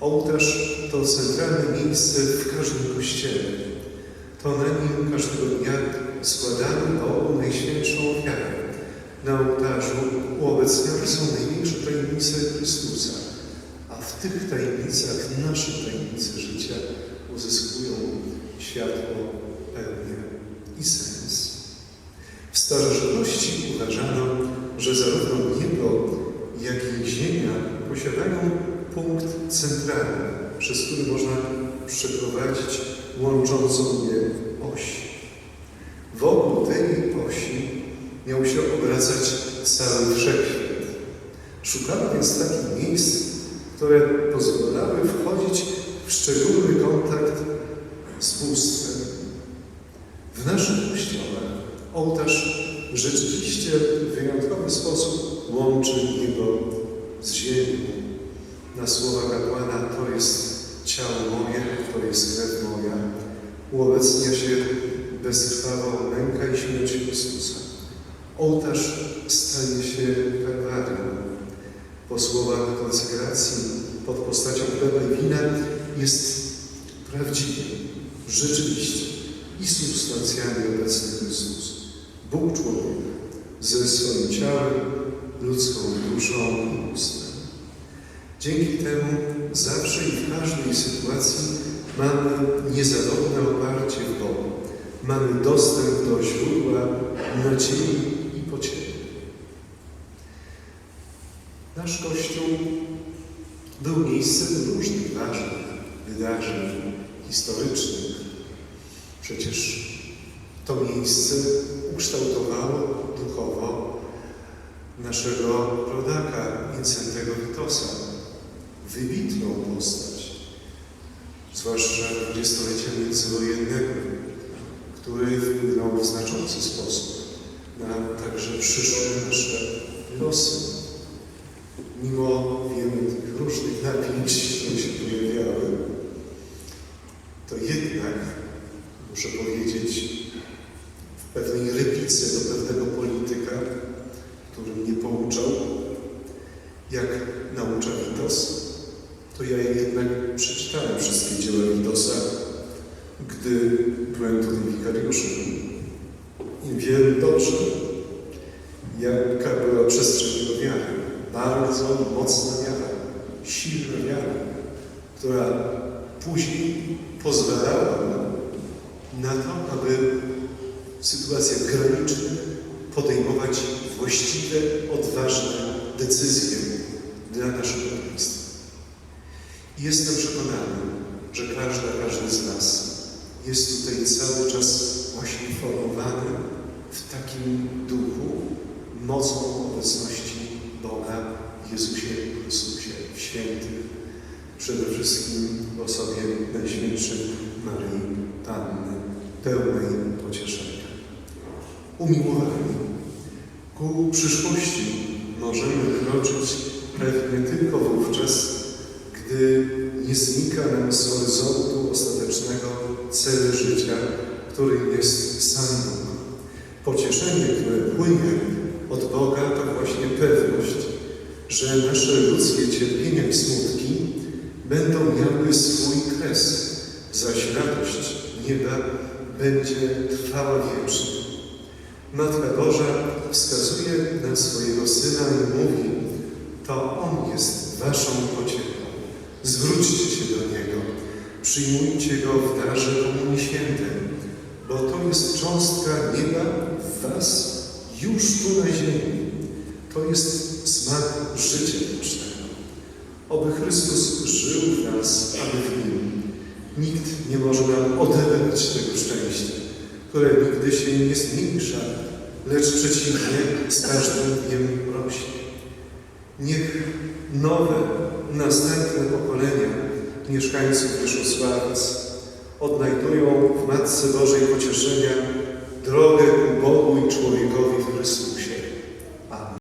Ołtarz to centralne miejsce w każdym kościele. To na nim każdego dnia składamy Bogu najświętszą ofiarę. Na ołtarzu uobecnione są największe tajemnice Chrystusa, a w tych tajemnicach nasze tajemnice życia uzyskują światło, pełnię i sens. W starożytności uważano, że zarówno niebo, jak i ziemia posiadają punkt centralny, przez który można przeprowadzić łączącą je oś. Wokół tej osi miał się obracać cały wszechświat. Szukano więc takich miejsc, które pozwalały wchodzić w szczególny kontakt z bóstwem. W naszych kościołach ołtarz rzeczywiście w wyjątkowy sposób łączy niebo z ziemią. Na słowa kapłana to jest ciało moje, to jest krew moja, uobecnia się bezkrwawą męka i śmierć Chrystusa. Ołtarz staje się kalwarią. Po słowach konsekracji pod postacią chleba i wina jest prawdziwie, rzeczywiście i substancjalnie obecny Chrystus. Bóg człowiek ze swoim ciałem, ludzką duszą i ustnem. Dzięki temu zawsze i w każdej sytuacji mamy niezawodne oparcie w Bogu. Mamy dostęp do źródła nadziei i pociechy. Nasz Kościół był miejscem różnych ważnych wydarzeń historycznych. Przecież to miejsce ukształtowało duchowo naszego rodaka Wincentego Witosa. Wybitną postać, zwłaszcza dwudziestolecia międzywojennego, który wpłynął w znaczący sposób na także przyszłe nasze losy. Mimo wielu tych różnych napięć, które się pojawiały, to jednak, muszę powiedzieć, w pewnej replice do pewnego polityka, który mnie pouczał, jak naucza Witos, to ja jednak przeczytałem wszystkie dzieła Witosa, gdy byłem tutaj wikariuszem. I wiem dobrze, jaka była przestrzeń jego wiary. Bardzo mocna wiara, silna wiara, która później pozwalała nam na to, aby w sytuacjach granicznych podejmować właściwe, odważne decyzje dla naszego państwa. Jestem przekonany, że każdy z nas jest tutaj cały czas właśnie formowany w takim duchu, mocą obecności Boga w Jezusie Chrystusie, w świętych, przede wszystkim w osobie Najświętszej Maryi Panny, pełnej pocieszenia. Umiłowani, ku przyszłości możemy kroczyć pewnie tylko wówczas, gdy nie znika nam z horyzontu ostatecznego celu życia, którym jest sam Bóg. Pocieszenie, które płynie od Boga, to właśnie pewność, że nasze ludzkie cierpienia i smutki będą miały swój kres, zaś radość nieba będzie trwała wiecznie. Matka Boża wskazuje na swojego Syna i mówi, to On jest waszą pociechą. Zwróćcie się do Niego, przyjmujcie Go w darze Komunii Świętej, bo to jest cząstka nieba w was już tu na ziemi. To jest smak życia wiecznego. Oby Chrystus żył w nas, a my w Nim. Nikt nie może nam odebrać tego szczęścia, które nigdy się nie zmniejsza, lecz przeciwnie, z każdym dniem rośnie. Niech nowe, następne pokolenia mieszkańców Wyszosławic odnajdują w Matce Bożej pocieszenia drogę ku Bogu i człowiekowi w Chrystusie.